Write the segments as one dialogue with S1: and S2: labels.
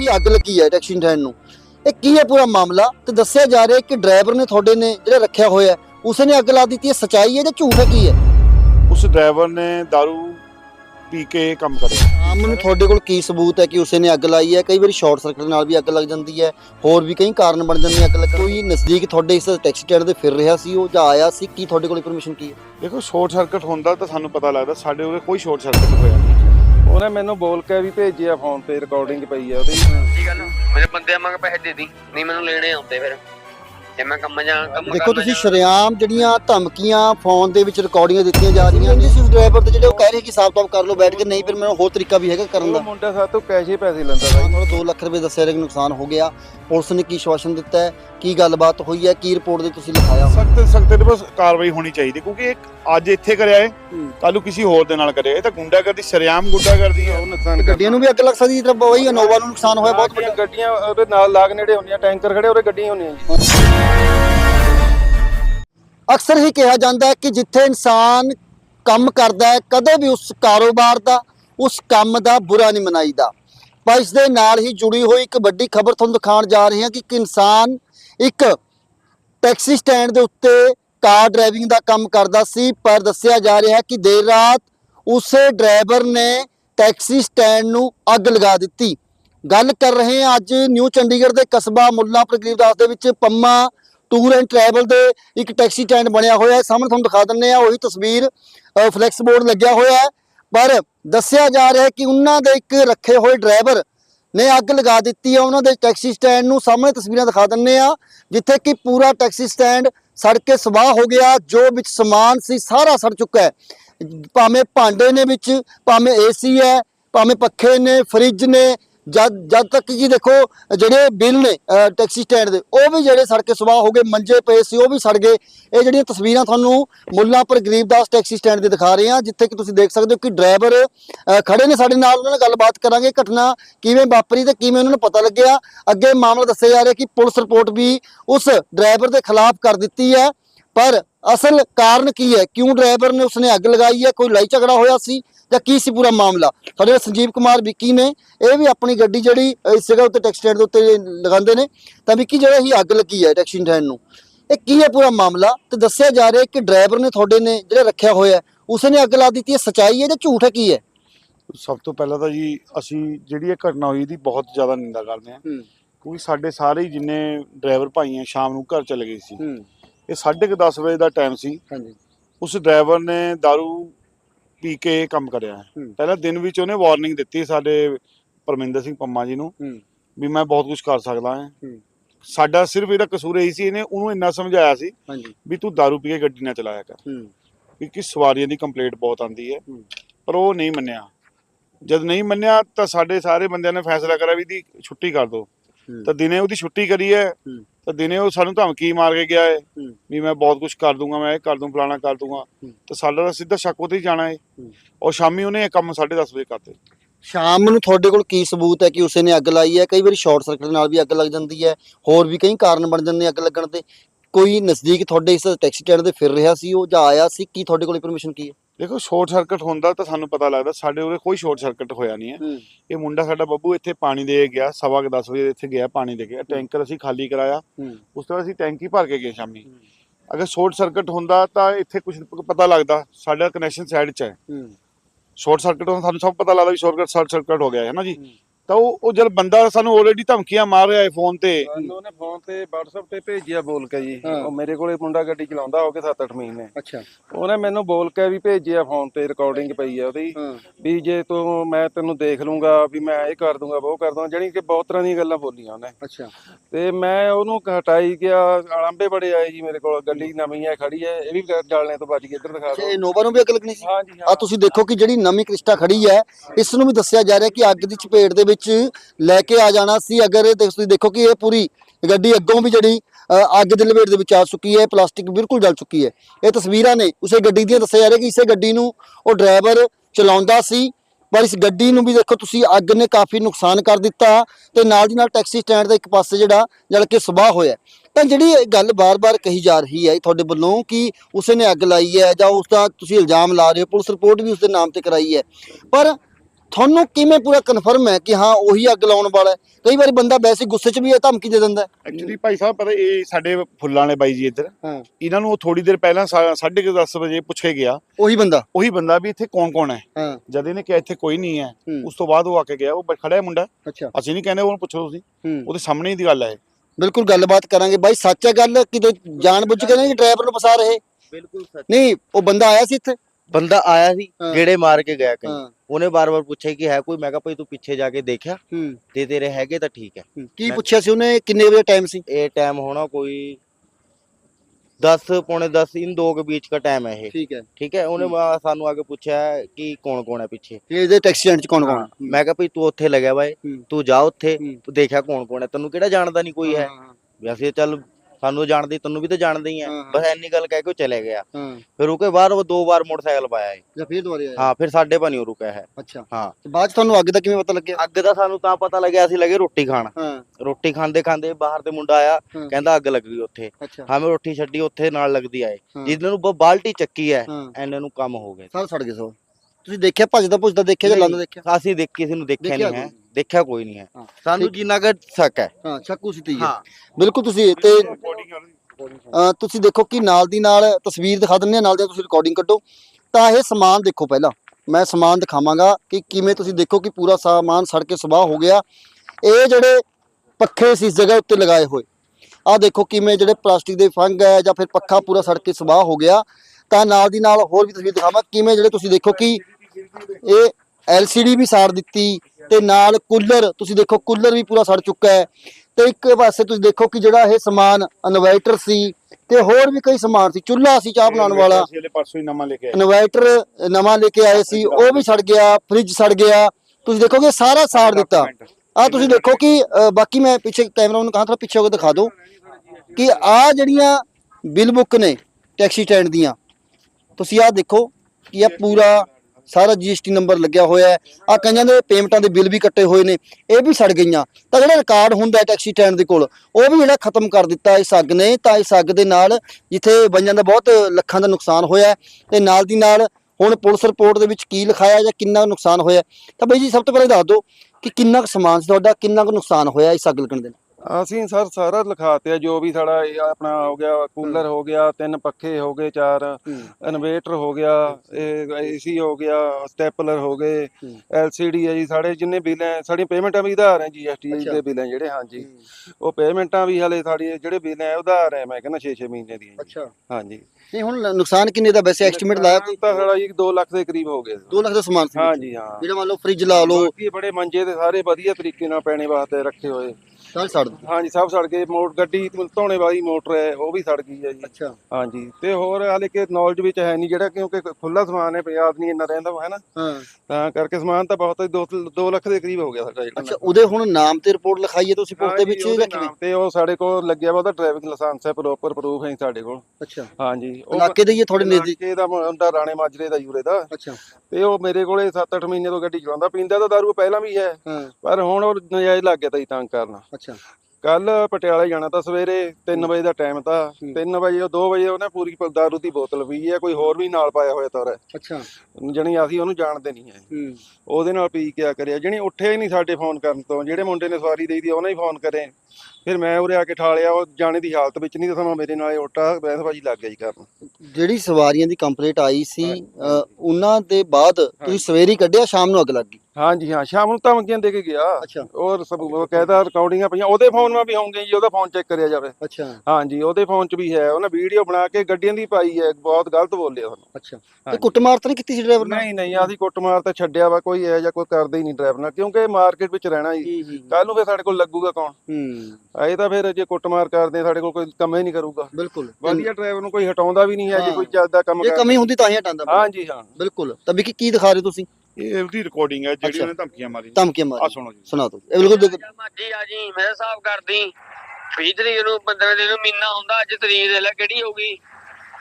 S1: ਹੀ ਅੱਗ ਲੱਗੀ ਹੈ ਟੈਕਸੀ ਸਟੈਂਡ ਨੂੰ। ਇਹ ਕੀ ਹੈ ਪੂਰਾ ਮਾਮਲਾ? ਤੇ ਦੱਸਿਆ ਜਾ ਰਿਹਾ ਕਿ ਡਰਾਈਵਰ ਨੇ ਤੁਹਾਡੇ ਨੇ ਜਿਹੜਾ ਰੱਖਿਆ ਹੋਇਆ ਉਸਨੇ ਅੱਗ ਲਾ ਦਿੱਤੀ ਹੈ ਸਚਾਈ ਹੈ ਜਾਂ ਝੂਠ ਹੈ ਕੀ ਹੈ?
S2: ਉਸ ਡਰਾਈਵਰ ਨੇ दारू ਪੀ ਕੇ ਕੰਮ ਕਰਿਆ।
S1: ਆਮ ਨੂੰ ਤੁਹਾਡੇ ਕੋਲ ਕੀ ਸਬੂਤ ਹੈ ਕਿ ਉਸਨੇ ਅੱਗ ਲਾਈ ਹੈ? ਕਈ ਵਾਰੀ ਸ਼ਾਰਟ ਸਰਕਟ ਨਾਲ ਵੀ ਅੱਗ ਲੱਗ ਜਾਂਦੀ ਹੈ ਹੋਰ ਵੀ ਕਈ ਕਾਰਨ ਬਣ ਜਾਂਦੇ ਅੱਗ ਲੱਗਣ ਕੋਈ ਨਜ਼ਦੀਕ ਤੁਹਾਡੇ ਇਸ ਟੈਕਸੀ ਸਟੈਂਡ ਦੇ ਫਿਰ ਰਿਹਾ ਸੀ ਉਹ ਜਾਂ ਆਇਆ ਸੀ? ਕੀ ਤੁਹਾਡੇ ਕੋਲ ਇਨਫੋਰਮੇਸ਼ਨ ਕੀ ਹੈ?
S2: ਦੇਖੋ ਸ਼ਾਰਟ ਸਰਕਟ ਹੁੰਦਾ ਤਾਂ ਸਾਨੂੰ ਪਤਾ ਲੱਗਦਾ ਸਾਡੇ ਉਰੇ ਕੋਈ ਸ਼ਾਰਟ ਸਰਕਟ ਹੋਇਆ। ਨਹੀਂ
S3: ਉਹਨੇ ਮੈਨੂੰ ਬੋਲ ਕੇ ਵੀ ਭੇਜਿਆ ਫੋਨ ਤੇ ਰਿਕਾਰਡਿੰਗ ਪਈ ਆ ਉਹਦੀ।
S4: ਕੀ ਗੱਲ ਮੇਰੇ ਬੰਦੇ ਮੰਗ ਪੈਸੇ ਦੇ ਦੀ। ਨਹੀਂ ਮੈਨੂੰ ਲੈਣੇ ਆਉਂਦੇ ਫਿਰ। ਜੇ ਮੈਂ ਕੰਮ ਜਾਂ ਕੰਮ
S1: ਦੇਖੋ ਤੁਸੀਂ ਸ਼ਰੇਆਮ ਜਿਹੜੀਆਂ ਧਮਕੀਆਂ ਫੋਨ ਦੇ ਵਿੱਚ ਰਿਕਾਰਡਿੰਗਾਂ ਦਿੱਤੀਆਂ ਜਾ ਰਹੀਆਂ ਨੇ ਸਿਰਫ ਡਰਾਈਵਰ ਤੇ ਜਿਹੜੇ ਉਹ ਕਹਿ ਰਹੇ ਕਿ ਸਾਫ-ਸਾਫ ਕਰ ਲਓ ਬੈਠ ਕੇ ਨਹੀਂ ਫਿਰ ਮੈਨੂੰ ਹੋਰ ਤਰੀਕਾ ਵੀ ਹੈਗਾ ਕਰਨ ਦਾ।
S3: ਉਹ ਮੁੰਡਾ ਸਾਡੇ ਤੋਂ ਕੈਸ਼ ਹੀ ਪੈਸੇ ਲੈਂਦਾ ਬਾਈ।
S1: ਥੋੜਾ 2 ਲੱਖ ਰੁਪਏ ਦੱਸਿਆ ਰਿਹਾ ਕਿ ਨੁਕਸਾਨ ਹੋ ਗਿਆ। ਪੁਲਿਸ ਨੇ ਕੀ ਸ਼ਵਾਸਨ ਦਿੱਤਾ ਹੈ? ਕੀ ਗੱਲਬਾਤ ਹੋਈ ਹੈ? ਕੀ ਰਿਪੋਰਟ ਦੇ ਤੁਸੀਂ ਲਿਖਾਇਆ
S2: ਸਖਤ ਸਖਤ ਤੇ ਬਸ ਕਾਰਵਾਈ ਹੋਣੀ ਚਾਹੀਦੀ ਕਿਉਂਕਿ ਇੱਕ ਅੱਜ ਇੱਥੇ ਕਰਿਆ ਏ
S1: ਹੂੰ।
S2: ਕੱਲ ਨੂੰ ਕਿਸੇ ਹੋਰ ਦੇ ਨਾਲ ਕਰਿਆ ਇਹ ਤਾਂ ਗੁੰਡਾਗਰਦੀ ਸ਼ਰੇਆਮ ਗੁੰਡਾਗਰਦੀ ਹੈ।
S3: ਉਹ ਨੁਕਸਾਨ
S1: ਗੱਡੀਆਂ ਨੂੰ ਵੀ ਅੱਗ ਲੱਗ ਸਕਦੀ ਜਿੱਦਾਂ ਬਈ ਇਨੋਵਾ ਨੂੰ ਨੁਕਸਾਨ ਹੋਇਆ ਬਹੁਤ ਵੱਡਾ।
S3: ਗੱਡੀਆਂ ਉਹਦੇ ਨਾਲ ਲਾਗ ਨੇੜੇ ਹੁੰਦੀਆਂ ਟੈਂਕਰ ਖੜੇ ਉਹਦੇ ਗੱਡੀਆਂ ਹੁੰਦੀਆਂ ਜੀ।
S1: ਅਕਸਰ ਹੀ ਕਿਹਾ ਜਾਂਦਾ ਹੈ ਕਿ ਜਿੱਥੇ ਇਨਸਾਨ ਕੰਮ ਕਰਦਾ ਹੈ ਕਦੇ ਵੀ ਉਸ ਕਾਰੋਬਾਰ ਦਾ ਉਸ ਕੰਮ ਦਾ ਬੁਰਾ ਨਹੀਂ ਮਨਾਈਦਾ। ਪਰ ਇਸ ਦੇ ਨਾਲ ਹੀ ਜੁੜੀ ਹੋਈ ਇੱਕ ਵੱਡੀ ਖਬਰ ਤੁਹਾਨੂੰ ਦਿਖਾਉਣ ਜਾ ਰਹੇ ਹਾਂ ਕਿ ਇੱਕ ਇਨਸਾਨ ਇੱਕ ਟੈਕਸੀ ਸਟੈਂਡ ਦੇ ਉੱਤੇ ਕਾਰ ਡਰਾਈਵਿੰਗ ਦਾ ਕੰਮ ਕਰਦਾ ਸੀ, ਪਰ ਦੱਸਿਆ ਜਾ ਰਿਹਾ ਹੈ ਕਿ ਦੇਰ ਰਾਤ ਉਸੇ ਡਰਾਈਵਰ ਨੇ ਟੈਕਸੀ ਸਟੈਂਡ ਨੂੰ ਅੱਗ ਲਗਾ ਦਿੱਤੀ। ਗੱਲ ਕਰ ਰਹੇ ਹਾਂ ਅੱਜ ਨਿਊ ਚੰਡੀਗੜ੍ਹ ਦੇ ਕਸਬਾ ਮੁੱਲਾਂਪੁਰ ਗਰੀਬਦਾਸ ਦੇ ਵਿੱਚ ਪੰਮਾ ਟੂਰ ਐਂਡ ਟਰੈਵਲ ਦੇ ਇੱਕ ਟੈਕਸੀ ਸਟੈਂਡ ਬਣਿਆ ਹੋਇਆ ਹੈ। ਸਾਹਮਣੇ ਤੁਹਾਨੂੰ ਦਿਖਾ ਦਿੰਨੇ ਆ ਉਹੀ ਤਸਵੀਰ ਫਲੈਕਸ ਬੋਰਡ ਲੱਗਿਆ ਹੋਇਆ ਹੈ। ਪਰ ਦੱਸਿਆ ਜਾ ਰਿਹਾ ਹੈ ਕਿ ਉਹਨਾਂ ਦੇ ਇੱਕ ਰੱਖੇ ਹੋਏ ਡਰਾਈਵਰ ਨੇ ਅੱਗ ਲਗਾ ਦਿੱਤੀ ਹੈ ਉਹਨਾਂ ਦੇ ਟੈਕਸੀ ਸਟੈਂਡ ਨੂੰ ਸਾਹਮਣੇ ਤਸਵੀਰਾਂ ਦਿਖਾ ਦਿੰਨੇ ਆ, ਜਿੱਥੇ ਕਿ ਪੂਰਾ ਟੈਕਸੀ ਸਟੈਂਡ ਸੜ ਕੇ ਸਵਾਹ ਹੋ ਗਿਆ, ਜੋ ਵਿੱਚ ਸਮਾਨ ਸੀ, ਸਾਰਾ ਸੜ ਚੁੱਕਾ ਹੈ। ਭਾਵੇਂ ਭਾਂਡੇ ਨੇ ਵਿੱਚ, ਭਾਵੇਂ ਏਸੀ ਹੈ, ਭਾਵੇਂ ਪੱਖੇ ਨੇ, ਫ੍ਰਿਜ ਨੇ ਜਦ ਜਦ ਤੱਕ ਕਿ ਦੇਖੋ ਜਿਹੜੇ ਬਿੱਲ ਨੇ ਟੈਕਸੀ ਸਟੈਂਡ ਦੇ ਉਹ ਵੀ ਜਿਹੜੇ ਸੜ ਕੇ ਸਵਾਹ ਹੋ ਗਏ ਮੰਜੇ ਪਏ ਸੀ ਉਹ ਵੀ ਸੜ ਗਏ। ਇਹ ਜਿਹੜੀਆਂ ਤਸਵੀਰਾਂ ਤੁਹਾਨੂੰ ਮੁੱਲਾਂਪੁਰ ਗਰੀਬਦਾਸ ਟੈਕਸੀ ਸਟੈਂਡ ਦੇ ਦਿਖਾ ਰਹੇ ਹਾਂ ਜਿੱਥੇ ਕਿ ਤੁਸੀਂ ਦੇਖ ਸਕਦੇ ਹੋ ਕਿ ਡਰਾਈਵਰ ਅ, ਖੜੇ ਨੇ ਸਾਡੇ ਨਾਲ ਉਹਨਾਂ ਨਾਲ ਗੱਲਬਾਤ ਕਰਾਂਗੇ। ਘਟਨਾ ਕਿਵੇਂ ਵਾਪਰੀ ਤੇ ਕਿਵੇਂ ਉਹਨਾਂ ਨੂੰ ਪਤਾ ਲੱਗਿਆ? ਅੱਗੇ ਮਾਮਲਾ ਦੱਸਿਆ ਜਾ ਰਿਹਾ ਕਿ ਪੁਲਿਸ ਰਿਪੋਰਟ ਵੀ ਉਸ ਡਰਾਈਵਰ ਦੇ ਖਿਲਾਫ ਕਰ ਦਿੱਤੀ ਹੈ। ਪਰ ਅਸਲ ਕਾਰਨ ਕੀ ਹੈ? ਕਿਉਂ ਡਰਾਈਵਰ ਨੇ ਉਸਨੇ ਅੱਗ ਲਗਾਈ ਹੈ? ਕੋਈ ਲੜਾਈ ਝਗੜਾ ਹੋਇਆ ਸੀ? ਜਾਂ ਕੀ ਸੀ ਪੂਰਾ ਮਾਮਲਾ? ਸਾਡੇ ਨਾਲ ਸੰਜੀਵ ਕੁਮਾਰ ਵਿੱਕੀ ਨੇ ਇਹ ਵੀ ਆਪਣੀ ਗੱਡੀ ਜਿਹੜੀ ਇਸ ਜਗ੍ਹਾ ਉੱਤੇ ਟੈਕਸੀ ਸਟੈਂਡ ਦੇ ਉੱਤੇ ਲਗਾਉਂਦੇ ਨੇ ਤਾਂ ਵਿੱਕੀ ਜਿਹੜਾ ਹੀ ਅੱਗ ਲੱਗੀ ਹੈ ਟੈਕਸੀ ਸਟੈਂਡ ਨੂੰ। ਇਹ ਕੀ ਹੈ ਪੂਰਾ ਮਾਮਲਾ? ਤੇ ਦੱਸਿਆ ਜਾ ਰਿਹਾ ਕਿ ਡਰਾਈਵਰ ਨੇ ਤੁਹਾਡੇ ਨੇ ਜਿਹੜਾ ਰੱਖਿਆ ਹੋਇਆ ਉਸਨੇ ਅੱਗ ਲਾ ਦਿੱਤੀ ਹੈ ਸਚਾਈ ਹੈ ਜਾਂ ਝੂਠ ਹੈ ਕੀ ਹੈ?
S2: ਸਭ ਤੋਂ ਪਹਿਲਾਂ ਤਾਂ ਜੀ ਅਸੀਂ ਜਿਹੜੀ ਇਹ ਘਟਨਾ ਹੋਈ ਦੀ ਬਹੁਤ ਜ਼ਿਆਦਾ ਨਿੰਦਾ ਕਰਦੇ ਹਾਂ।
S1: ਹੂੰ।
S2: ਕਿਉਂਕਿ ਸਾਡੇ ਸਾਰੇ ਹੀ ਜਿੰਨੇ ਡਰਾਈਵਰ ਭਾਈ ਆ ਸ਼ਾਮ ਨੂੰ ਘਰ ਚਲੇ ਗਏ ਸੀ। ਇਹ 10:30 ਵਜੇ ਦਾ ਟਾਈਮ ਸੀ।
S1: ਹਾਂਜੀ।
S2: ਉਸ ਡਰਾਈਵਰ ਨੇ दारू ਪੀ ਕੇ ਕੰਮ ਕਰਿਆ
S1: ਹੂੰ।
S2: ਪਹਿਲਾਂ ਦਿਨ ਵਿੱਚ ਉਹਨੇ ਵਾਰਨਿੰਗ ਦਿੱਤੀ ਸਾਡੇ ਪਰਮਿੰਦਰ ਸਿੰਘ ਪੰਮਾ ਜੀ ਨੂੰ
S1: ਹੂੰ।
S2: ਵੀ ਮੈਂ ਬਹੁਤ ਕੁਝ ਕਰ ਸਕਦਾ ਹਾਂ
S1: ਹੂੰ।
S2: ਸਾਡਾ ਸਿਰਫ ਇਹਦਾ ਕਸੂਰ ਇਹੀ ਸੀ ਇਹਨੇ ਉਹਨੂੰ ਇੰਨਾ ਸਮਝਾਇਆ ਸੀ
S1: ਹਾਂਜੀ
S2: ਵੀ ਤੂੰ दारू ਪੀ ਕੇ ਗੱਡੀ ਨਾ ਚਲਾਇਆ ਕਰ
S1: ਹੂੰ
S2: ਕਿਉਂਕਿ ਸਵਾਰੀਆਂ ਦੀ ਕੰਪਲੇਂਟ ਬਹੁਤ ਆਉਂਦੀ ਹੈ
S1: ਹੂੰ।
S2: ਪਰ ਉਹ ਨਹੀਂ ਮੰਨਿਆ ਜਦ ਨਹੀਂ ਮੰਨਿਆ ਤਾਂ ਸਾਡੇ ਸਾਰੇ ਬੰਦਿਆਂ ਨੇ ਫੈਸਲਾ ਕਰਿਆ ਵੀ ਦੀ ਛੁੱਟੀ ਕਰ ਦਿਓ
S1: ਹੂੰ।
S2: ਤਾਂ ਦਿਨੇ ਉਹਦੀ ਛੁੱਟੀ ਕਰੀ ਹੈ
S1: ਹੂੰ।
S2: ਤਾਂ ਦਿਨੇ ਉਹ ਸਾਨੂੰ ਧਮਕੀ ਮਾਰ ਕੇ ਗਿਆ ਹੈ। ਵੀ ਮੈਂ ਬਹੁਤ ਕੁਝ ਕਰ ਦੂੰਗਾ ਮੈਂ ਇਹ ਕਰ ਦੂੰ ਫਲਾਣਾ ਕਰ ਦੂੰਗਾ। ਤਾਂ ਸਾਡਾ ਤਾਂ ਸਿੱਧਾ ਸ਼ੱਕ ਉਹਤੇ ਹੀ ਜਾਣਾ ਹੈ। ਔਰ ਸ਼ਾਮੀ ਉਹਨੇ ਇਹ ਕੰਮ 10:30 ਵਜੇ ਕਰਤੇ।
S1: ਸ਼ਾਮ ਨੂੰ ਤੁਹਾਡੇ ਕੋਲ ਕੀ ਸਬੂਤ ਹੈ ਕਿ ਉਸਨੇ ਅੱਗ ਲਾਈ ਹੈ? ਕਈ ਵਾਰੀ ਸ਼ਾਰਟ ਸਰਕਟ ਨਾਲ ਵੀ ਅੱਗ ਲੱਗ ਜਾਂਦੀ ਹੈ। ਹੋਰ ਵੀ ਕਈ ਕਾਰਨ ਬਣ ਜਾਂਦੇ ਨੇ ਅੱਗ ਲੱਗਣ ਤੇ ਕੋਈ ਨਜ਼ਦੀਕ ਤੁਹਾਡੇ ਇਸ ਟੈਕਸੀ ਸਟੈਂਡ ਦੇ ਫਿਰ ਰਿਹਾ ਸੀ ਉਹ ਜਾਂ ਆਇਆ ਸੀ? ਕੀ ਤੁਹਾਡੇ ਕੋਲ ਇਨਫੋਰਮੇਸ਼ਨ ਕੀ ਹੈ?
S2: ਦੇਖੋ ਸ਼ਾਰਟ ਸਰਕਟ ਹੁੰਦਾ ਤਾਂ ਸਾਨੂੰ ਪਤਾ ਲੱਗਦਾ ਸਾਡੇ ਉਰੇ ਕੋਈ ਸ਼ਾਰਟ ਸਰਕਟ ਹੋਇਆ ਨਹੀਂ ਹੈ। ਇਹ ਮੁੰਡਾ ਸਾਡਾ ਬੱਬੂ ਇੱਥੇ ਪਾਣੀ ਦੇ ਗਿਆ ਸਵਾ ਕੁ 10 ਵਜੇ ਇੱਥੇ ਗਿਆ ਪਾਣੀ ਦੇ ਕੇ। ਟੈਂਕਰ ਅਸੀਂ ਖਾਲੀ ਕਰਾਇਆ। ਉਸ ਤੋਂ ਬਾਅਦ ਅਸੀਂ ਟੈਂਕੀ ਭਰ ਕੇ ਗਏ ਸ਼ਾਮੀ। ਅਗਰ ਸ਼ਾਰਟ ਸਰਕਟ ਹੁੰਦਾ ਤਾਂ ਇੱਥੇ ਕੁਝ ਪਤਾ ਲੱਗਦਾ ਸਾਡਾ ਕਨੈਕਸ਼ਨ ਸਾਈਡ 'ਚ ਹੈ। ਸ਼ਾਰਟ ਸਰਕਟ ਹੁੰਦਾ ਸਾਨੂੰ ਸਭ ਪਤਾ ਲੱਗਦਾ ਵੀ ਸ਼ਾਰਟ ਸਰਕਟ ਹੋ ਗਿਆ ਹੈ ਨਾ ਜੀ। ਤਾਂ ਉਹ ਉਹ ਜਦ ਬੰਦਾ ਸਾਨੂੰ ਆਲਰੇਡੀ ਧਮਕੀਆਂ ਮਾਰ ਰਿਹਾ ਹੈ ਫੋਨ ਤੇ।
S3: ਉਹਨੇ ਫੋਨ ਤੇ WhatsApp ਤੇ ਭੇਜਿਆ ਬੋਲ ਕੇ ਜੀ।
S1: ਹਾਂ।
S3: ਉਹ ਮੇਰੇ ਕੋਲੇ ਮੁੰਡਾ ਗੱਡੀ ਚਲਾਉਂਦਾ ਹੋ ਕੇ 7-8 ਮਹੀਨੇ।
S1: ਅੱਛਾ।
S3: ਉਹਨੇ ਮੈਨੂੰ ਬੋਲ ਕੇ ਵੀ ਭੇਜਿਆ ਫੋਨ ਤੇ ਰਿਕਾਰਡਿੰਗ ਪਈ ਆ ਉਹਦੀ।
S1: ਹਾਂ।
S3: ਵੀ ਜੇ ਤੂੰ ਮੈਂ ਤੈਨੂੰ ਦੇਖ ਲੂੰਗਾ ਵੀ ਮੈਂ ਇਹ ਕਰ ਦੂੰਗਾ ਉਹ ਕਰ ਦੂੰਗਾ ਜਾਣੀ ਕਿ ਬਹੁਤ ਤਰ੍ਹਾਂ ਦੀਆਂ ਗੱਲਾਂ ਬੋਲੀਆਂ ਉਹਨੇ।
S1: ਅੱਛਾ।
S3: ਤੇ ਮੈਂ ਉਹਨੂੰ ਹਟਾਈ ਗਿਆ ਆਲੰਬੇ ਬੜੇ ਆਏ ਜੀ ਮੇਰੇ ਕੋਲ ਗੱਡੀ ਨਵੀਂ ਹੈ ਖੜੀ ਹੈ ਇਹ ਵੀ ਜਾਲਣੇ ਤੋਂ ਬਚ ਗਈ ਇੱਧਰ ਦਿਖਾ
S1: ਅੱਛਾ
S3: ਦਿਓ
S1: ਇਹ ਨੋਵਾ ਨੂੰ ਵੀ ਅੱਗ ਲੱਗਣੀ ਸੀ?
S3: ਹਾਂ ਜੀ
S1: ਆ ਤੁਸੀਂ ਦੇਖੋ ਕਿ ਜਿਹੜੀ ਨਵੀਂ ਕ੍ਰਿਸਟਾ ਖੜੀ ਹੈ ਇਸ ਨੂੰ ਵੀ ਦੱਸਿਆ ਜਾ ਰਿਹਾ ਕਿ ਅੱਗ ਦੀ ਚਪੇਟ ਦੇ ਵਿੱਚ ਲੈ ਕੇ ਆ ਜਾਣਾ ਸੀ। ਅਗਰ ਤੁਸੀਂ ਦੇਖੋ ਕਿ ਇਹ ਪੂਰੀ ਗੱਡੀ ਅੱਗੋਂ ਵੀ ਜਿਹੜੀ ਅੱਗ ਦੇ ਲਪੇਟ ਦੇ ਵਿੱਚ ਆ ਚੁੱਕੀ ਹੈ। ਪਲਾਸਟਿਕ ਬਿਲਕੁਲ ਜਲ ਚੁੱਕੀ ਹੈ। ਇਹ ਤਸਵੀਰਾਂ ਨੇ ਉਸੇ ਗੱਡੀ ਦੀਆਂ ਦੱਸਿਆ ਜਾ ਰਿਹਾ ਕਿ ਇਸੇ ਗੱਡੀ ਨੂੰ ਉਹ ਡਰਾਈਵਰ ਚਲਾਉਂਦਾ ਸੀ। ਪਰ ਇਸ ਗੱਡੀ ਨੂੰ ਵੀ ਦੇਖੋ ਤੁਸੀਂ, ਅੱਗ ਨੇ ਕਾਫੀ ਨੁਕਸਾਨ ਕਰ ਦਿੱਤਾ ਤੇ ਨਾਲ ਦੀ ਨਾਲ ਟੈਕਸੀ ਸਟੈਂਡ ਦਾ ਇੱਕ ਪਾਸੇ ਜਿਹੜਾ, ਜਲ ਕੇ ਸੁਬਾਹ ਹੋਇਆ ਤਾਂ ਜਿਹੜੀ ਇਹ ਗੱਲ ਬਾਰ-ਬਾਰ ਕਹੀ ਜਾ ਰਹੀ ਹੈ ਤੁਹਾਡੇ ਵੱਲੋਂ ਕਿ ਉਸੇ ਨੇ ਅੱਗ ਲਾਈ ਹੈ ਜਾਂ ਉਸ ਦਾ ਤੁਸੀਂ ਇਲਜ਼ਾਮ ਲਾ ਰਹੇ ਹੋ, ਪੁਲਿਸ ਰਿਪੋਰਟ ਵੀ ਉਸਦੇ ਨਾਮ ਤੇ ਕਰਾਈ ਹੈ। ਪਰ ਤੁਹਾਨੂੰ ਕਿਵੇਂ ਪੂਰਾ ਕਨਫਰਮ ਹੈ ਕਿ ਹਾਂ ਉਹੀ ਅੱਗ ਲਾਉਣ ਵਾਲਾ ਹੈ? ਕਈ ਵਾਰੀ ਬੰਦਾ ਵੈਸੇ ਗੁੱਸੇ 'ਚ ਵੀ ਇਹ ਧਮਕੀ ਦੇ ਦਿੰਦਾ ਹੈ।
S2: ਐਕਚੁਅਲੀ ਭਾਈ ਸਾਹਿਬ ਪਤਾ ਇਹ ਸਾਡੇ ਫੁੱਲਾਂ ਵਾਲੇ ਬਾਈ ਜੀ ਇੱਧਰ
S1: ਹਾਂ।
S2: ਇਹਨਾਂ ਨੂੰ ਥੋੜੀ ਦੇਰ ਪਹਿਲਾਂ 10:30 ਵਜੇ ਪੁੱਛੇ ਗਿਆ।
S1: ਉਹੀ ਬੰਦਾ?
S2: ਉਹੀ ਬੰਦਾ ਵੀ ਇੱਥੇ ਕੌਣ ਕੌਣ ਹੈ?
S1: ਹਾਂ।
S2: ਜਦ ਇਹਨੇ ਕਿਹਾ ਇੱਥੇ ਕੋਈ ਨਹੀਂ ਹੈ
S1: ਹੂੰ।
S2: ਉਸ ਤੋਂ ਬਾਅਦ ਉਹ ਆ ਕੇ ਗਿਆ ਉਹ ਬ- ਖੜਾ ਹੈ ਮੁੰਡਾ।
S1: ਅੱਛਾ।
S2: ਅਸੀਂ ਨਹੀਂ ਕਹਿੰਦੇ ਉਹਨੂੰ ਪੁੱਛੋ ਤੁਸੀਂ।
S1: ਹੂੰ।
S2: ਉਹਦੇ ਸਾਹਮਣੇ ਹੀ ਦੀ ਗੱਲ ਹੈ ਇਹ।
S1: ਬਿਲਕੁਲ ਗੱਲਬਾਤ ਕਰਾਂਗੇ। ਬਾਈ ਸੱਚ ਹੈ ਗੱਲ ਕਿਤੇ ਜਾਣ ਬੁੱਝ ਕੇ ਨਹੀਂ ਡਰਾਈਵਰ ਨੂੰ ਫਸਾ ਰਹੇ?
S5: ਬਿਲਕੁਲ ਸੱਚ।
S1: ਨਹੀਂ ਉਹ ਬੰਦਾ ਆਇਆ ਸੀ ਇੱਥੇ?
S5: ਬੰਦਾ ਆਇਆ ਸੀ ਗੇੜੇ ਮਾਰ ਕੇ ਗਿਆ ਕਹੀਂ
S1: ਹਾਂ।
S5: ਉਹਨੇ ਬਾਰ-ਬਾਰ ਪੁੱਛਿਆ ਕਿ ਹੈ ਕੋਈ? ਮੈਂ ਕਿਹਾ ਭਾਈ ਤੂੰ ਪਿੱਛੇ ਜਾ ਕੇ ਦੇਖਿਆ। ਤੇ ਤੇਰੇ ਹੈਗੇ ਤਾਂ ਠੀਕ ਹੈ।
S1: ਕੀ ਪੁੱਛਿਆ ਸੀ ਉਹਨੇ? ਕਿੰਨੇ ਵਜੇ ਟਾਈਮ ਸੀ?
S5: ਇਹ ਟਾਈਮ ਹੋਣਾ ਕੋਈ 10 ਪੌਣੇ 10 ਇਨ ਦੋ ਕੇ बीच का टाइम है ये
S1: ਠੀਕ ਹੈ।
S5: ठीक है ਉਹਨੇ ਮਾ- ਸਾਨੂੰ ਆ ਕੇ ਪੁੱਛਿਆ ਕਿ ਕੌਣ ਕੌਣ ਹੈ ਪਿੱਛੇ।
S1: ਇਹਦੇ ਟੈਕਸੀਡੈਂਟ ਚ ਕੌਣ ਕੌਣ ਹੈ?
S5: ਮੈਂ ਕਿਹਾ ਭਈ ਤੂੰ ਉੱਥੇ ਲੱਗਿਆ
S1: ਵਾ
S5: ਤੂੰ ਜਾ ਉੱਥੇ ਦੇਖਿਆ ਕੌਣ ਕੌਣ ਹੈ। ਤੈਨੂੰ ਕਿਹੜਾ ਜਾਣਦਾ ਨਹੀਂ ਕੋਈ ਹੈ? ਵੈਸੇ ਚੱਲ ਸਾਨੂੰ ਜਾਣਦੇ ਤੈਨੂੰ ਵੀ ਤਾਂ ਜਾਣਦੇ ਹੀ ਹੈ
S1: ਹਾਂ।
S5: ਬਸ ਇੰਨੀ ਗੱਲ ਕਹਿ ਕੇ ਉਹ ਚਲੇ ਗਿਆ।
S1: ਹਾਂ।
S5: ਫਿਰ ਉਹਕੇ ਬਾਅਦ ਉਹ ਦੋ ਵਾਰ ਮੋਟਰਸਾਈਕਲ ਪਾਇਆ ਹੈ
S1: ਜਾਂ ਫਿਰ ਦੁਬਾਰੇ ਆਇਆ?
S5: ਹਾਂ ਫਿਰ ਸਾਡੇ ਪਾਣੀ ਉਹ ਰੁਕਿਆ ਹੈ।
S1: ਅੱਛਾ।
S5: ਹਾਂ।
S1: ਤੇ ਬਾਅਦ 'ਚ ਤੁਹਾਨੂੰ ਅੱਗ ਦਾ ਕਿਵੇਂ ਪਤਾ ਲੱਗਿਆ?
S5: ਅੱਗ ਦਾ ਸਾਨੂੰ ਤਾਂ ਪਤਾ ਲੱਗਿਆ ਅਸੀਂ ਲੱਗੇ ਰੋਟੀ ਖਾਣ।
S1: ਹਾਂ।
S5: ਰੋਟੀ ਖਾਂਦੇ ਖਾਂਦੇ ਬਾਹਰ ਤੇ ਮੁੰਡਾ ਆਇਆ
S1: ਹਾਂ।
S5: ਕਹਿੰਦਾ ਅੱਗ ਲੱਗ ਗਈ ਉੱਥੇ।
S1: ਅੱਛਾ।
S5: ਹਾਂ ਮੈਂ ਰੋਟੀ ਛੱਡੀ ਉੱਥੇ ਨਾਲ ਲੱਗਦੀ ਆਏ।
S1: ਹਾਂ।
S5: ਨੂੰ ਬ- ਬਾਲਟੀ ਚੱਕੀ ਹੈ
S1: ਹਾਂ।
S5: ਐਨੇ ਨੂੰ ਕੰਮ ਹੋ ਗਏ
S1: ਸਾਰਾ ਸੜ ਗਿਆ ਸੋ। ਤੁਸੀਂ ਦੇਖਿਆ ਭੱਜਦਾ ਭੁੱਜਦਾ ਦੇਖਿਆ ਜਾਂ। ਲਾਂਦਾ ਦੇਖਿਆ?
S5: ਅਸੀਂ ਦੇਖ ਕਿਸੇ ਨੂੰ ਦੇਖਿਆ
S1: ਦੇਖਿਆ
S5: ਨਹੀਂ ਹੈ।
S1: ਕੋਈ।
S5: ਦੇਖਿਆ ਕੋਈ ਨਹੀਂ ਹੈ।
S1: ਹਾਂ।
S5: ਸਾਨੂੰ। ਜਿੰਨਾ ਕੁ ਸ਼ੱਕ ਹੈ।
S1: ਹਾਂ ਸ਼ੱਕੂ ਸੀ ਤੀ
S5: ਹਾਂ
S1: ਬਿਲਕੁਲ ਤੁਸੀਂ ਤੇ ਅਹ ਤੁਸੀਂ ਦੇਖੋ ਕਿ ਨਾਲ ਦੀ ਨਾਲ ਤਸਵੀਰ ਦਿਖਾ ਦਿੰਦੇ ਆ ਨਾਲ ਦੀ ਨਾਲ ਤੁਸੀਂ ਰਿਕਾਰਡਿੰਗ ਕੱਢੋ। ਤਾਂ ਇਹ ਸਮਾਨ ਦੇਖੋ ਪਹਿਲਾਂ। ਮੈਂ ਸਮਾਨ ਦਿਖਾਵਾਂਗਾ ਕਿ ਕਿਵੇਂ ਤੁਸੀਂ ਦੇਖੋ ਕਿ ਪੂਰਾ ਸਾਮਾਨ ਸੜ ਕੇ ਸਵਾਹ ਹੋ ਗਿਆ। ਇਹ ਜਿਹੜੇ ਪੱਖੇ ਸੀ ਇਸ ਜਗ੍ਹਾ ਉੱਤੇ ਲਗਾਏ ਹੋਏ। ਆਹ ਦੇਖੋ ਕਿਵੇਂ ਜਿਹੜੇ ਪਲਾਸਟਿਕ ਦੇ ਫੰਗ ਹੈ ਜਾਂ ਫਿਰ ਪੱਖਾ ਪੂਰਾ ਸੜ ਕੇ ਸਵਾਹ ਹੋ ਗਿਆ। ਤਾਂ ਨਾਲ ਦੀ ਨਾਲ ਹੋਰ ਵੀ ਤਸਵੀਰ ਦਿਖਾਵਾਂ ਕਿਵੇਂ ਜਿਹੜੇ ਤੁਸੀਂ ਦੇਖੋ ਕਿ ਇਹ LCD ਵੀ ਸਾੜ ਦਿੱਤੀ ਤੇ ਨਾਲ ਕੂਲਰ ਤੁਸੀਂ ਦੇਖੋ ਕੂਲਰ ਵੀ ਪੂਰਾ ਸੜ ਚੁੱਕਾ ਹੈ। ਤੇ ਇੱਕ ਪਾਸੇ ਤੁਸੀਂ ਦੇਖੋ ਕਿ ਜਿਹੜਾ ਇਹ ਸਮਾਨ ਇਨਵਰਟਰ ਸੀ ਤੇ ਹੋਰ ਵੀ ਕਈ ਸਮਾਨ ਸੀ ਚੁੱਲ੍ਹਾ ਸੀ ਚਾਹ ਬਣਾਉਣ ਵਾਲਾ।
S2: ਅਸੀਂ ਹਲੇ ਪਰਸੋਂ ਹੀ ਨਵਾਂ ਲੈ ਕੇ ਆਏ।
S1: ਇਨਵਰਟਰ ਨਵਾਂ ਲੈ ਕੇ ਆਏ ਸੀ ਉਹ ਵੀ ਸੜ ਗਿਆ ਫ੍ਰਿਜ ਸੜ ਗਿਆ। ਤੁਸੀਂ ਦੇਖੋਗੇ ਸਾਰਾ ਸਾੜ ਦਿੱਤਾ। ਆ ਤੁਸੀਂ ਦੇਖੋ ਕਿ ਅ, ਬਾਕੀ ਮੈਂ ਪਿੱਛੇ ਕੈਮਰਾ ਨੂੰ ਕਹਾਂ ਥੋੜਾ ਪਿੱਛੇ ਹੋ ਕੇ ਦਿਖਾ ਦਿਓ ਕਿ ਆ ਜਿਹੜੀਆਂ ਬਿਲ ਬੁੱਕ ਨੇ ਟੈਕਸੀ ਸਟੈਂਡ ਦੀਆਂ ਤੁਸੀਂ ਆ ਦੇਖੋ ਕਿ ਇਹ ਪੂਰਾ ਸਾਰਾ ਜੀਐਸਟੀ ਨੰਬਰ ਲੱਗਿਆ ਹੋਇਆ ਹੈ। ਆ ਕਈਆਂ ਦੇ ਪੇਮੈਂਟਾਂ ਦੇ ਬਿੱਲ ਵੀ ਕੱਟੇ ਹੋਏ ਨੇ, ਇਹ ਵੀ ਸੜ ਗਈਆਂ। ਤਾਂ ਜਿਹੜਾ ਰਿਕਾਰਡ ਹੁੰਦਾ ਟੈਕਸੀ ਸਟੈਂਡ ਦੇ ਕੋਲ, ਉਹ ਵੀ ਜਿਹੜਾ ਖਤਮ ਕਰ ਦਿੱਤਾ ਇਸ ਅੱਗ ਨੇ, ਤਾਂ ਇਸ ਅੱਗ ਦੇ ਨਾਲ ਜਿੱਥੇ ਬੰਜਾਂ ਦਾ ਬਹੁਤ ਲੱਖਾਂ ਦਾ ਨੁਕਸਾਨ ਹੋਇਆ ਹੈ, ਤੇ ਨਾਲ ਦੀ ਨਾਲ ਹੁਣ ਪੁਲਿਸ ਰਿਪੋਰਟ ਦੇ ਵਿੱਚ ਕੀ ਲਿਖਾਇਆ ਜਾਂ ਕਿੰਨਾ ਕੁ ਨੁਕਸਾਨ ਹੋਇਆ ਤਾਂ ਬਈ ਜੀ, ਸਭ ਤੋਂ ਪਹਿਲਾਂ ਦੱਸ ਦਿਓ ਕਿ ਕਿੰਨਾ ਕੁ ਸਮਾਨ ਸੀ ਤੁਹਾਡਾ, ਕਿੰਨਾ ਕੁ ਨੁਕਸਾਨ ਹੋਇਆ ਇਸ ਅੱਗ ਲੱਗਣ ਦੇ ਨਾਲ?
S3: ਅਸੀਂ ਸਰ ਸਾਰਾ ਲਿਖਾਤੇ ਜੋ ਵੀ ਸਾਡਾ ਇਹ ਆਪਣਾ ਹੋ ਗਿਆ ਕੂਲਰ ਹੋ ਗਿਆ ਤਿੰਨ ਪੱਖੇ ਹੋ ਗਏ ਚਾਰ ਇਨਵੇਟਰ ਹੋ ਗਿਆ ਇਹ ਏਸੀ ਹੋ ਗਿਆ ਸਟੈਪਲਰ ਹੋ ਗਏ। ਐਲਸੀਡੀ ਹੈ ਜੀ ਸਾਡੇ ਜਿੰਨੇ ਬਿੱਲ ਹੈ ਸਾਡੀਆਂ ਪੇਮੈਂਟਾਂ ਵੀ ਉਧਾਰ ਹੈ ਜੀਐਸਟੀ। ਦੇ ਬਿੱਲ ਹੈ ਜਿਹੜੇ ਹਾਂਜੀ। ਉਹ ਪੇਮੈਂਟਾਂ ਵੀ ਹਲੇ ਸਾਡੀ ਜਿਹੜੇ ਬਿੱਲ ਹੈ ਉਧਾਰ ਹੈ ਮੈਂ ਕਹਿੰਦਾ 6-6 ਮਹੀਨੇ।
S1: ਅੱਛਾ।
S3: ਹਾਂਜੀ।
S1: ਨਹੀਂ ਹੁਣ ਨੁਕਸਾਨ ਕਿੰਨੇ ਦਾ ਵੈਸੇ ਐਸਟੀਮੇਟ ਲਾਇਆ
S3: ਤਾਂ ਸਾਡਾ ਜੀ 2 ਲੱਖ ਦੇ ਕਰੀਬ ਹੋ ਗਏ
S1: 2 ਲੱਖ ਦਾ ਸਮਾਨ ਸੀ
S3: ਹਾਂਜੀ ਹਾਂ।
S1: ਜਿਹੜਾ ਮੰਨ ਲਓ ਫ੍ਰਿਜ ਲਾ ਲਓ।
S3: ਬਾਕੀ ਬੜੇ ਮੰਜੇ ਤੇ ਸਾਰੇ ਵਧੀਆ ਤਰੀਕੇ ਨਾਲ ਪੈਣੇ ਵਾਸਤੇ ਰੱਖੇ ਹੋਏ।
S1: ਸਾਰੇ ਸੜ ਦਿੱਤੇ
S3: ਹਾਂਜੀ ਸਭ ਸੜ ਗਏ। ਮੋਟ ਗੱਡੀ ਧੋਣੇ ਵਾਲੀ ਮੋਟਰ ਹੈ ਉਹ ਵੀ ਸੜ ਗਈ ਹੈ ਜੀ।
S1: ਅੱਛਾ।
S3: ਹਾਂਜੀ। ਤੇ ਹੋਰ ਹਾਲੇ ਕਿ ਨੌਲੇਜ ਵਿੱਚ ਹੈ ਨਹੀਂ ਜਿਹੜਾ ਕਿਉਂਕਿ ਖੁੱਲਾ ਸਮਾਨ ਹੈ ਪੰਜਾਬ ਨਹੀਂ ਇੰਨਾ ਰਹਿੰਦਾ ਹੈ ਨਾ?
S1: ਹਾਂ।
S3: ਤਾਂ ਕਰਕੇ ਸਮਾਨ ਤਾਂ ਬਹੁਤ 2 2 ਲੱਖ ਦੇ ਕਰੀਬ ਹੋ ਗਿਆ ਸਾਡਾ ਜਿਹੜਾ
S1: ਅੱਛਾ ਉਹਦੇ ਹੁਣ ਨਾਮ ਤੇ ਰਿਪੋਰਟ ਲਿਖਾਈ ਹੈ ਤੁਸੀਂ ਪੁਲਿਸ ਦੇ ਵਿੱਚ ਕਿਵੇਂ
S3: ਨਾਮ ਤੇ ਉਹ ਸਾਡੇ ਕੋਲ ਲੱਗਿਆ ਵਾ ਉਹਦਾ ਡਰਾਈਵਿੰਗ ਲਾਇਸੈਂਸ ਹੈ ਪ੍ਰੋਪਰ ਪ੍ਰੂਫ ਹੈ ਸਾਡੇ ਕੋਲ।
S1: ਅੱਛਾ।
S3: ਹਾਂਜੀ।
S1: ਇਲਾਕੇ ਦੇ ਹੀ ਹੈ ਤੁਹਾਡੇ ਨਜ਼ਦੀਕ
S3: ਦਾ ਮੁੰਡਾ ਰਾਣੇ ਮਾਜਰੇ ਦਾ ਯੂਰੇ ਦਾ।
S1: ਅੱਛਾ।
S3: ਤੇ ਉਹ ਮੇਰੇ ਕੋਲੇ 7-8 ਮਹੀਨੇ ਤੋਂ ਗੱਡੀ ਚਲਾਉਂਦਾ ਪੀਂਦਾ ਤਾਂ ਦਾਰੂ ਪਹਿਲਾਂ ਵੀ ਹੈ।
S1: ਹਾਂ।
S3: ਪਰ ਹੁਣ ਉਹ ਨਜਾਇਜ਼ ਲੱਗ ਗਿਆ ਤਾਂ ਤੰਗ ਕਰਨਾ।
S1: ਅੱਛਾ।
S3: ਕੱਲ ਪਟਿਆਲੇ ਜਾਣਾ ਤਾਂ ਸਵੇਰੇ 3 ਵਜੇ ਦਾ ਟਾਈਮ ਤਾਂ।
S1: ਹੂੰ।
S3: 3 ਵਜੇ ਉਹ 2 ਵਜੇ ਉਹਨੇ ਪੂਰੀ ਦਾਰੂ ਦੀ ਬੋਤਲ ਪੀ ਹੈ ਕੋਈ ਹੋਰ ਵੀ ਨਾਲ ਪਾਇਆ ਹੋਇਆ ਤੌਰ।
S1: ਅੱਛਾ।
S3: ਜਣੀ ਅਸੀਂ ਉਹਨੂੰ ਜਾਣਦੇ ਨਹੀਂ ਹੈ। ਉਹਦੇ ਨਾਲ ਪੀ ਕੇ ਆ ਕਰਿਆ। ਜਣੀ ਉੱਠਿਆ ਹੀ ਨਹੀਂ ਸਾਡੇ ਫੋਨ ਕਰਨ ਤੋਂ। ਜਿਹੜੇ ਮੁੰਡੇ ਨੇ ਸਵਾਰੀ ਦੇਈ ਦੀ ਉਹਨੇ ਹੀ ਫੋਨ ਕਰੇ। ਫਿਰ ਮੈਂ ਉਰੇ ਆ ਕੇ ਠਾਲਿਆ ਉਹ ਜਾਣੇ ਦੀ ਹਾਲਤ ਵਿੱਚ ਨਹੀਂ ਤਾਂ ਸਮਾਂ ਮੇਰੇ ਨਾਲ ਉਲਟਾ ਬਹਿਸਬਾਜੀ ਲੱਗ ਗਿਆ ਜੀ ਕਰਨ।
S1: ਜਿਹੜੀ ਸਵਾਰੀਆਂ ਦੀ ਕੰਪਲੀਟ ਆਈ ਸੀ ਅ, ਉਹਨਾਂ ਦੇ ਬਾਅਦ ਤੁਸੀਂ ਸਵੇਰੇ ਕੱਢਿਆ ਸ਼ਾਮ ਨੂੰ ਅੱਗ ਲੱਗ ਗਈ?
S3: ਹਾਂਜੀ ਹਾਂ ਸ਼ਾਮ ਨੂੰ ਧਮਕੀਆਂ ਦੇ ਕੇ ਗਿਆ।
S1: ਅੱਛਾ।
S3: ਔਰ ਸਭ ਉਹ ਕਹਿੰਦਾ ਰਿਕਾਰਡਿੰਗਾਂ ਪਈਆਂ ਉਹਦੇ ਫੋਨ 'ਮਾ ਵੀ ਹੋਣਗੇ ਜੀ ਉਹਦਾ ਫੋਨ ਚੈੱਕ ਕਰਿਆ ਜਾਵੇ।
S1: ਅੱਛਾ।
S3: ਹਾਂਜੀ ਉਹਦੇ ਫੋਨ 'ਚ ਵੀ ਹੈ ਉਹਨੇ ਵੀਡੀਓ ਬਣਾ ਕੇ ਗੱਡੀਆਂ ਦੀ ਪਾਈ ਹੈ ਬਹੁਤ ਗਲਤ ਬੋਲਿਆ ਤੁਹਾਨੂੰ
S1: ਅੱਛਾ। ਤੇ
S3: ਹਾਂਜੀ।
S1: ਕੁੱਟਮਾਰ ਤਾਂ ਨਹੀਂ ਕੀਤੀ ਸੀ ਡਰਾਈਵਰ ਨੇ
S3: ਨਹੀਂ ਨਹੀਂ ਆਦੀ ਕੁੱਟਮਾਰ ਤਾਂ ਛੱਡਿਆ ਵਾ ਕੋਈ ਇਹ ਜਾਂ ਕੋਈ ਕਰਦਾ ਹੀ ਨਹੀਂ ਡਰਾਈਵਰ ਨਾਲ ਕਿਉਂਕਿ ਮਾਰਕੀਟ ਵਿੱਚ ਰਹਿਣਾ ਜੀ ਕੱਲ ਨੂੰ ਫਿਰ ਸਾਡੇ ਕੋਲ ਲੱਗੂਗਾ ਕੌਣ?
S1: ਹੂੰ।
S3: ਇਹ ਤਾਂ ਫਿਰ ਜੇ ਕੁੱਟਮਾਰ ਕਰਦੇ ਆ, ਸਾਡੇ ਕੋਲ ਕੋਈ ਕੰਮ ਹੀ ਨਹੀਂ ਕਰੂਗਾ।
S1: ਬਿਲਕੁਲ।
S3: ਵਧੀਆ ਡਰਾਈਵਰ ਨੂੰ ਕੋਈ ਹਟਾਉਂਦਾ ਵੀ ਨਹੀਂ ਹੈ ਜੇ। ਕੋਈ ਚੱਲਦਾ ਕੰਮ
S1: ਜੇ ਕਮੀ ਹੁੰਦੀ ਤਾਂ ਹੀ ਹਟਾਉਂਦਾ।
S3: ਹਾਂਜੀ ਹਾਂ।
S1: ਬਿਲਕੁਲ। ਤਾਂ ਵੀ ਕੀ ਦਿਖਾ ਰਹੇ ਤੁਸੀਂ?
S2: ਇਹ ਉਹਦੀ ਰਿਕਾਰਡਿੰਗ ਹੈ ਜਿਹੜੀ। ਉਹਨੇ ਧਮਕੀਆਂ ਮਾਰੀ
S1: ਧਮਕੀਆਂ
S2: ਆ
S1: ਮਾਰ
S2: ਸੁਣੋ ਜੀ।
S1: ਸੁਣਾ ਦਿਓ। ਇਹ ਬਿਲਕੁਲ
S4: ਮਰਜ਼ੀ ਆ ਜੀ ਮੇਰੇ ਹਿਸਾਬ ਕਰਦੀ। 20 ਤਰੀਕ ਨੂੰ 15 ਦਿਨ ਨੂੰ ਮਹੀਨਾ ਹੁੰਦਾ ਅੱਜ ਤਰੀਕ ਦੇ ਲੈ ਕਿਹੜੀ ਹੋ ਗਈ।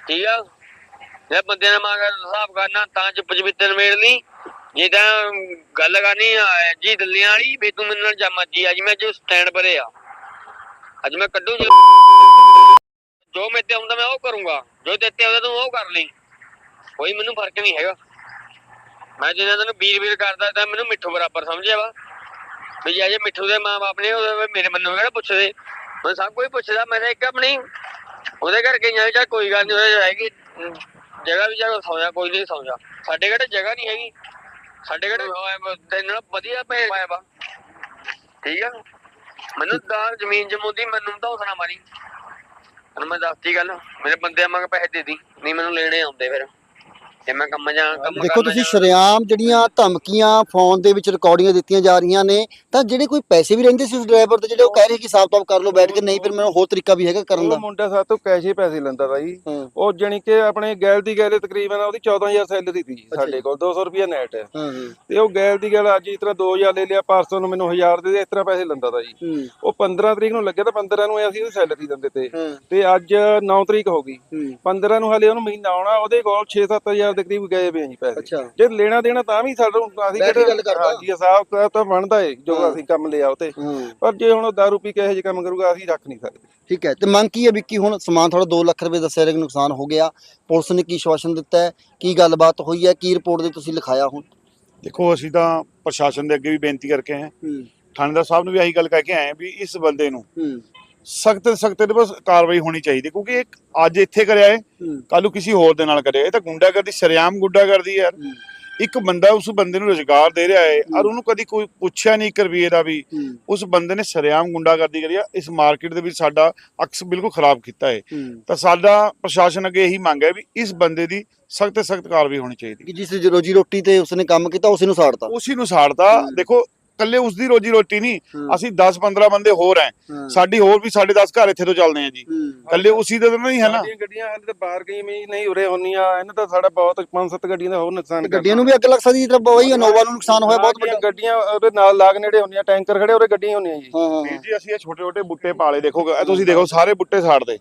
S4: ਠੀਕ ਆ? ਜੇ ਬੰਦੇ ਨੇ ਮਗਰ ਹਿਸਾਬ ਕਰਨਾ ਤਾਂ ਚੁੱਪ ਚਪੀਤੇ ਮੇੜਨੀ ਜੇ ਤਾਂ ਗੱਲ ਕਰਨੀ ਆ ਜੀ ਦਿੱਲੀਆਂ ਵਾਲੀ ਵੀ ਤੂੰ ਮੇਰੇ ਨਾਲ ਜਾ। ਮਰਜ਼ੀ ਅੱਜ ਮੈਂ ਜੋ ਸਟੈਂਡ ਪਰੇ ਆ। ਅੱਜ ਮੈਂ ਕੱਢੂ ਜੋ ਜੋ ਮੇਰੇ ਤੇ ਆਉਂਦਾ ਮੈਂ ਉਹ ਕਰੂੰਗਾ। ਜੋ ਤੇਰੇ ਤੇ ਆਉਂਦਾ ਤੂੰ ਉਹ ਕਰ ਲਈ। ਕੋਈ ਮੈਨੂੰ ਫ਼ਰਕ ਨਹੀਂ ਹੈਗਾ। ਮੈਂ ਜਿੰਨਾ ਤੈਨੂੰ ਵੀਰ ਵੀਰ ਕਰਦਾ ਤਾਂ ਮੈਨੂੰ ਮਿੱਠੂ ਬਰਾਬਰ ਸਮਝਿਆ ਵਾ। ਵੀ ਜੇ ਅਜੇ ਮਿੱਠੂ ਦੇ ਮਾਂ-ਬਾਪ ਨੇ ਉਹਦੇ ਮੇਰੇ ਮੰਨੂ ਕਿਹੜਾ ਪੁੱਛਦੇ? ਮੈਂ ਸਭ ਕੋਈ ਪੁੱਛਦਾ ਮੈਂ ਇੱਕ ਆਪਣੀ ਉਹਦੇ ਘਰ ਗਈਆਂ ਚਾ ਕੋਈ ਗੱਲ ਨਹੀਂ ਉਹਦੇ ਹੈਗੀ ਜਗ੍ਹਾ ਵੀ ਜਾ ਸੌਂਦਾ ਕੋਈ ਨਹੀਂ ਸੌਂਦਾ। ਸਾਡੇ ਘਰੇ ਜਗ੍ਹਾ ਨਹੀਂ ਹੈਗੀ। ਸਾਡੇ ਘਰੇ ਤੈਨੂੰ ਨਾਲ ਵਧੀਆ ਭੇਜ ਪਾਇਆ ਵਾ। ਠੀਕ ਆ? ਮੈਨੂੰ ਤਾਂ ਜ਼ਮੀਨ ਜਮੂਦੀ ਮੈਨੂੰ ਤਾਂ ਹੌਸਲਾ ਮਾਰੀ। ਤੈਨੂੰ ਮੈਂ ਦੱਸਤੀ ਗੱਲ, ਮੇਰੇ ਬੰਦਿਆਂ ਮੰਗ ਪੈਸੇ ਦੇ ਦੀ, ਨਹੀਂ ਮੈਨੂੰ ਲੈਣੇ ਆਉਂਦੇ ਫਿਰ। ਜੇ ਮੈਂ ਕੰਮ ਜਾ ਕੰਮ
S1: ਦੇਖੋ ਤੁਸੀਂ ਸ਼ਰੇਆਮ ਜਿਹੜੀਆਂ ਧਮਕੀਆਂ ਫੋਨ ਦੇ ਵਿੱਚ ਰਿਕਾਰਡਿੰਗਾਂ ਦਿੱਤੀਆਂ ਜਾ ਰਹੀਆਂ ਨੇ ਤਾਂ ਜਿਹੜੇ ਕੋਈ ਪੈਸੇ ਵੀ ਰਹਿੰਦੇ ਸੀ ਉਸ ਡਰਾਈਵਰ ਤੇ ਜਿਹੜੇ ਉਹ ਕਹਿ ਰਹੇ ਕਿ ਸਾਫ-ਸਾਫ ਕਰ ਲਓ ਬੈਠ ਕੇ ਨਹੀਂ ਫਿਰ ਮੈਨੂੰ ਹੋਰ ਤਰੀਕਾ ਵੀ ਹੈਗਾ ਕਰਨ
S3: ਉਹ
S1: ਦਾ
S3: ਮੁੰਡਾ ਸਾਡੇ ਤੋਂ ਕੈਸ਼ ਹੀ ਪੈਸੇ ਲੈਂਦਾ ਤਾ ਜੀ।
S1: ਹਾਂ।
S3: ਉਹ ਜਾਣੀ ਕਿ ਆਪਣੇ ਗੈਲ ਦੀ ਗੈਲੇ ਤਕਰੀਬਨ ਉਹਦੀ 14000 ਸੈਲਰੀ ਸੀ ਸਾਡੇ। ਕੋਲ 200 ਰੁਪਿਆ ਨੈਟ। ਹੈ
S1: ਹਾਂ। ਹਾਂ
S3: ਤੇ ਉਹ ਗੈਲ ਦੀ ਗੈਲ ਅੱਜ ਇਸ ਤਰ੍ਹਾਂ 2000 ਲੈ ਲਿਆ ਪਰਸੋਂ ਨੂੰ ਮੈਨੂੰ 1000 ਦੇ ਦੇ ਇਸ ਤਰ੍ਹਾਂ ਪੈਸੇ ਲੈਂਦਾ ਤਾ ਜੀ।
S1: ਹੂੰ।
S3: ਉਹ 15 ਤਰੀਕ ਨੂੰ ਲੱਗਿਆ ਤਾਂ 15 ਨੂੰ ਅਸੀਂ ਉਹਦੀ ਸੈਲਰੀ ਦਿੰਦੇ ਤੇ।
S1: ਹਾਂ।
S3: ਤੇ ਅੱਜ 9 ਤਰੀਕ ਹੋ ਗਈ।
S1: ਹੂੰ।
S3: 15 ਨੂੰ ਹਲੇ ਉਹਨੂੰ ਮਹੀਨਾ ਆਉਣਾ ਉਹਦੇ ਕੋਲ 6-7000 ਦੇ ਕਰੀਬ ਗਏ ਵੇ ਆ ਜੀ ਪੈਸੇ।
S1: ਅੱਛਾ।
S3: ਜੇ ਲੈਣਾ ਦੇਣਾ ਤਾਂ ਵੀ ਸਾਨੂੰ ਅਸੀਂ
S1: ਕੇ ਗੱਲ ਕਰਦਾ।
S3: ਹਾਂਜੀ ਹਿਸਾਬ ਤਾਂ ਬਣਦਾ ਏ ਜੋ
S1: ਹਾਂ।
S3: ਅਸੀਂ ਕੰਮ ਲਿਆ ਉਹ ਤੇ।
S1: ਹਾਂ।
S3: ਪਰ ਜੇ ਹੁਣ ਉਹ ਦਾਰੂ ਪੀ ਕੇ ਇਹੋ ਜਿਹੇ ਕੰਮ ਕਰੂਗਾ ਅਸੀਂ ਰੱਖ ਨਹੀਂ ਸਕਦੇ।
S1: ਠੀਕ ਹੈ ਤੇ ਮੰਗ ਕੀ ਹੈ ਵਿੱਕੀ ਹੁਣ ਸਮਾਨ ਥੋੜਾ 2 ਲੱਖ ਰੁਪਏ ਦੱਸਿਆ ਰਿਹਾ ਕਿ ਨੁਕਸਾਨ ਹੋ ਗਿਆ। ਪੁਲਿਸ ਨੇ ਕੀ ਸ਼ਵਾਸਨ ਦਿੱਤਾ ਹੈ? ਕੀ ਗੱਲਬਾਤ ਹੋਈ ਹੈ? ਕੀ ਰਿਪੋਰਟ ਦੇ ਤੁਸੀਂ ਲਿਖਾਇਆ ਹੁਣ?
S2: ਦੇਖੋ ਅਸੀਂ ਤਾਂ ਪ੍ਰਸ਼ਾਸਨ ਦੇ ਅੱਗੇ ਵੀ ਬੇਨਤੀ ਕਰਕੇ ਆਏ ਹਾਂ।
S1: ਹੂੰ।
S2: ਥਾਣੇਦਾਰ ਸਾਹਿਬ ਨੂੰ ਵੀ ਆਹੀ ਗੱਲ ਕਹਿ ਕੇ ਆਏ ਹਾਂ ਵੀ ਇਸ ਬੰਦੇ ਨੂੰ
S1: ਹੂੰ।
S2: ਸਖਤ ਸਖਤ ਤੇ ਬਸ ਕਾਰਵਾਈ ਹੋਣੀ ਚਾਹੀਦੀ ਕਿਉਂਕਿ ਇਹ ਅੱਜ ਇੱਥੇ ਕਰਿਆ ਏ
S1: ਹੂੰ।
S2: ਕੱਲ ਨੂੰ ਕਿਸੇ ਹੋਰ ਦੇ ਨਾਲ ਕਰਿਆ ਇਹ ਤਾਂ ਗੁੰਡਾਗਰਦੀ ਸ਼ਰੇਆਮ ਗੁੰਡਾਗਰਦੀ ਯਾਰ। ਇੱਕ ਬੰਦਾ ਉਸ ਬੰਦੇ ਨੂੰ ਰੁਜ਼ਗਾਰ ਦੇ ਰਿਹਾ ਹੈ ਔਰ ਉਹਨੂੰ ਕਦੀ ਕੋਈ ਪੁੱਛਿਆ ਨਹੀਂ ਇੱਕ ਰੁਪਈਏ ਦਾ ਵੀ। ਉਸ ਬੰਦੇ ਨੇ ਸ਼ਰੇਆਮ ਗੁੰਡਾਗਰਦੀ ਕਰੀ ਆ ਇਸ ਮਾਰਕੀਟ ਦੇ ਵਿੱਚ ਸਾਡਾ ਅਕਸ ਬਿਲਕੁਲ ਖਰਾਬ ਕੀਤਾ ਹੈ। ਤਾਂ ਸਾਡਾ ਪ੍ਰਸ਼ਾਸਨ ਅੱਗੇ ਇਹੀ ਮੰਗ ਹੈ ਵੀ ਇਸ ਬੰਦੇ ਦੀ ਸਖਤ ਸਖਤ ਕਾਰਵਾਈ ਹੋਣੀ ਚਾਹੀਦੀ।
S1: ਕਿ ਜਿਸ ਰੋਜੀ ਰੋਟੀ ਤੇ ਉਸਨੇ ਕੰਮ ਕੀਤਾ ਉਸੇ ਨੂੰ ਸਾੜਤਾ।
S2: ਉਸੇ ਨੂੰ ਸਾੜਦਾ
S1: ਹੂੰ।
S2: ਦੇਖੋ ਕੱਲੇ ਉਸ ਦੀ ਰੋਜੀ ਰੋਟੀ ਨਹੀਂ ਅਸੀਂ 10 15 ਬੰਦੇ ਹੋਰ ਹੈ
S1: ਹਾਂ,
S2: ਸਾਡੀ ਹੋਰ ਵੀ ਸਾਡੇ 10 ਘਰ ਇੱਥੇ ਤੋਂ ਚੱਲਦੇ ਆ ਜੀ। ਕੱਲੇ ਉਸੇ ਦੇ ਤਾਂ ਨਹੀਂ ਹੈ ਨਾ।
S3: ਗੱਡੀਆਂ ਹਾਲੇ ਤਾਂ ਬਾਹਰ ਗਈ ਵੀ ਨਹੀਂ ਉਰੇ ਹੁੰਦੀਆਂ ਇਹਨਾਂ ਤਾਂ ਸਾਡਾ ਬਹੁਤ ਪੰਜ ਸੱਤ ਗੱਡੀਆਂ ਦਾ ਹੋਰ ਨੁਕਸਾਨ
S1: ਗੱਡੀਆਂ ਨੂੰ ਵੀ ਅੱਗ ਲੱਗ ਸਕਦੀ ਜਿਸ ਤਰ੍ਹਾਂ ਬਈ ਨੋਵਾ ਨੂੰ ਨੁਕਸਾਨ ਹੋਇਆ ਬਹੁਤ ਵੱਡਾ।
S3: ਗੱਡੀਆਂ ਉਹਦੇ ਨਾਲ ਲਾਗ ਨੇੜੇ ਹੁੰਦੀਆਂ ਟੈਂਕਰ ਖੜੇ ਉਹਦੇ ਗੱਡੀਆਂ ਹੁੰਦੀਆਂ ਜੀ।
S2: ਜੀ ਅਸੀਂ ਇਹ ਛੋਟੇ ਛੋਟੇ ਬੁੱਟੇ ਪਾਲੇ ਦੇਖੋ ਇਹ ਤੁਸੀਂ ਦੇਖੋ ਸਾਰੇ ਬੁੱਟੇ ਸਾੜਦੇ